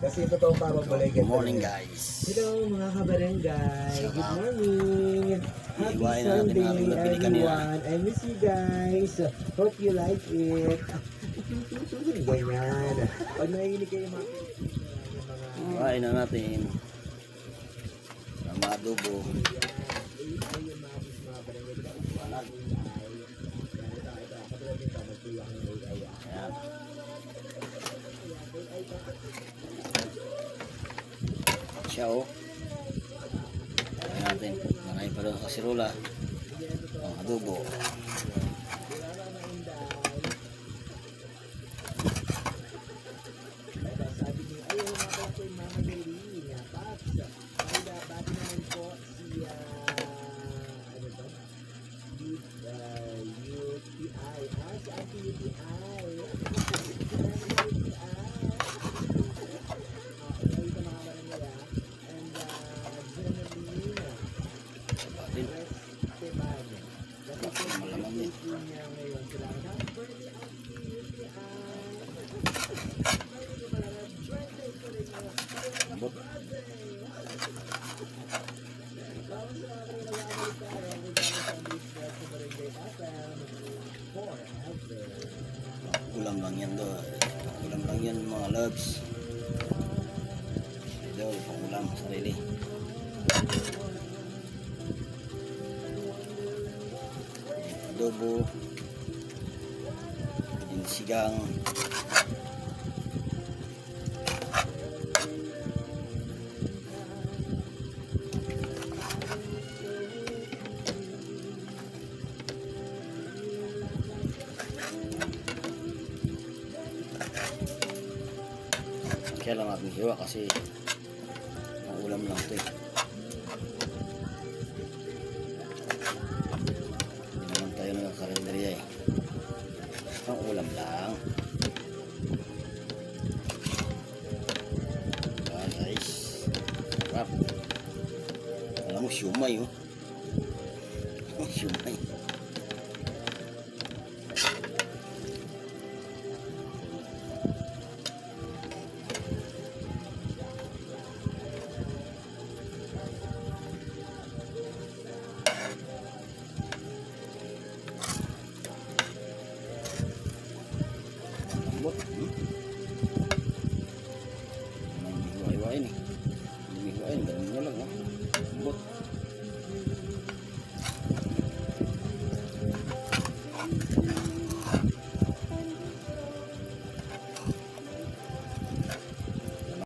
Kasi totoong pamabalik. Good morning guys. Hello mga kabarangay. Good morning. Happy Iiwain na natin Sunday ang nabili kanina. everyone. I miss you guys. Hope you like it. Ganyan. Pag nahihinig kayo mga Kain na natin. Ang mga adobo. Ayan. Siya oh. Kain natin. Marami pa doon sa kasirola. Ang adobo. Birthday niya ngayon. Sila, happy birthday, UTI. Lambot. Ulam lang yan do. Ulam lang yan mga loves. Ito, pang ulam, sarili. Adobo. Yung sigang. Kaya lang natin hiwa kasi ulam lang ito eh. Ang ulam lang. Ah, guys. Sarap. Alam mo, siumay oh. siumay.